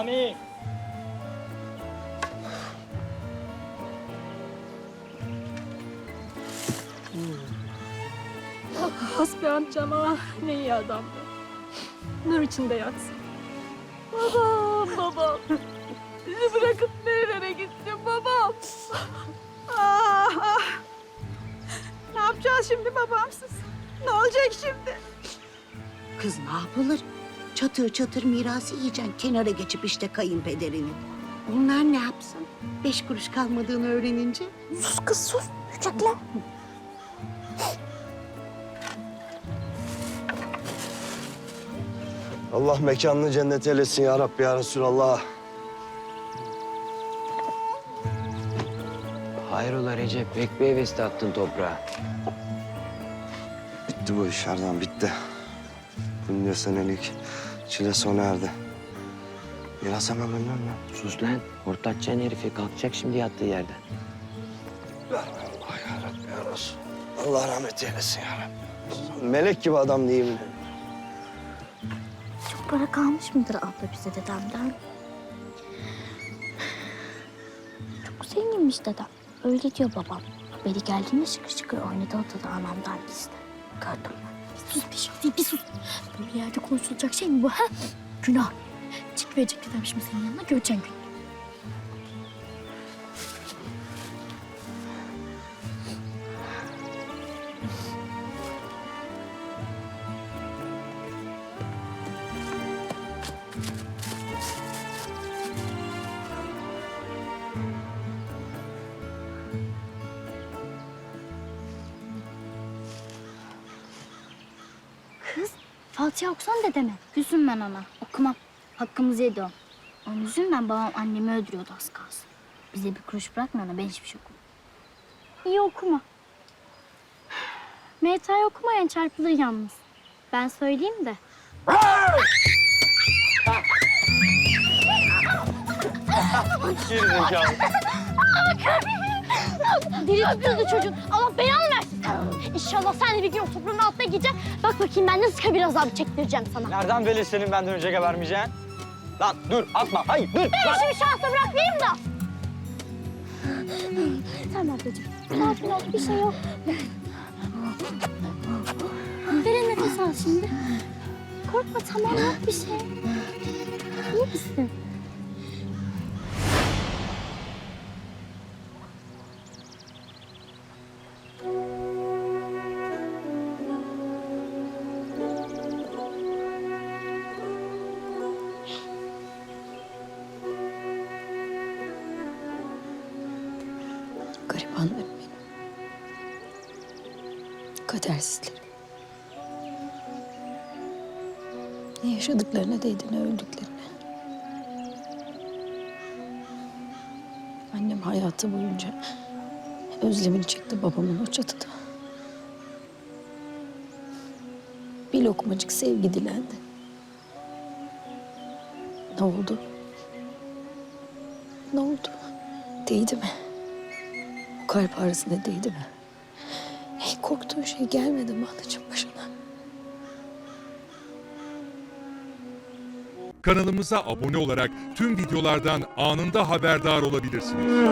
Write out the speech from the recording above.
Sami. Hasbi amcam ah ne iyi adamdı. Nur içinde yatsın. Babam babam. Bizi bırakıp nerelere gittin babam? Ah, ah. Ne yapacağız şimdi babamsız? Ne olacak şimdi? Kız ne yapılır? Çatır çatır mirası yiyeceksin kenara geçip işte kayınpederinin. Onlar ne yapsın? Beş kuruş kalmadığını öğrenince. Sus kız sus. Yücekler. Allah mekanını cennet eylesin ya Rabbi ya Resulallah. Hayrola Recep, pek bir hevesli attın toprağa. Bitti bu iş Erdem bitti. Bunca senelik çile sona erdi. Biraz hemen benden mi? Sus lan, hortlatacaksın herifi, kalkacak şimdi yattığı yerden. Allah ya Rabbi ya Resul. Allah rahmet eylesin ya Rabbi. Melek gibi adam değil mi? Çok para kalmış mıdır abla bize dedemden? Çok zenginmiş dedem. Öyle diyor babam. Haberi geldiğinde şıkır şıkır oynadı odada anamdan gizli. Gördüm ben. Sus şey değil bir sus. Böyle yerde konuşulacak şey mi bu ha? Günah. Çık verecek dedem şimdi senin yanına göreceksin gün. Fatiha okusan dedeme. Küsüm ben ona. Okumam. Hakkımızı yedi o. Onun yüzünden babam annemi öldürüyordu az kalsın. Bize bir kuruş bırakma ona ben hiçbir şey okumam. İyi okuma. Meyta'yı okumayan çarpılır yalnız. Ben söyleyeyim de. Diri tutuyordu çocuğun. Allah belanı versin. İnşallah sen de bir gün toprağın altına gideceksin. Bak bakayım ben nasıl kabir azabı çektireceğim sana. Nereden belli senin benden önce gebermeyeceksin? Lan dur atma. Hayır dur. Ben şimdi şansa bırakmayayım da. Tamam ablacığım. Sakin ol. Bir şey yok. Derin nefes al şimdi. Korkma tamam yok bir şey. İyi misin? Garibanlarım benim. Kadersizlerim. Ne yaşadıklarına değdi ne öldüklerine. Annem hayatı boyunca özlemini çekti babamın o çatıda. Bir lokmacık sevgi dilendi. Ne oldu? Ne oldu? Değdi mi? Kalp ağrısına değdi mi? Hey, korktuğun şey gelmedi mi anacığım başına? Kanalımıza abone olarak tüm videolardan anında haberdar olabilirsiniz.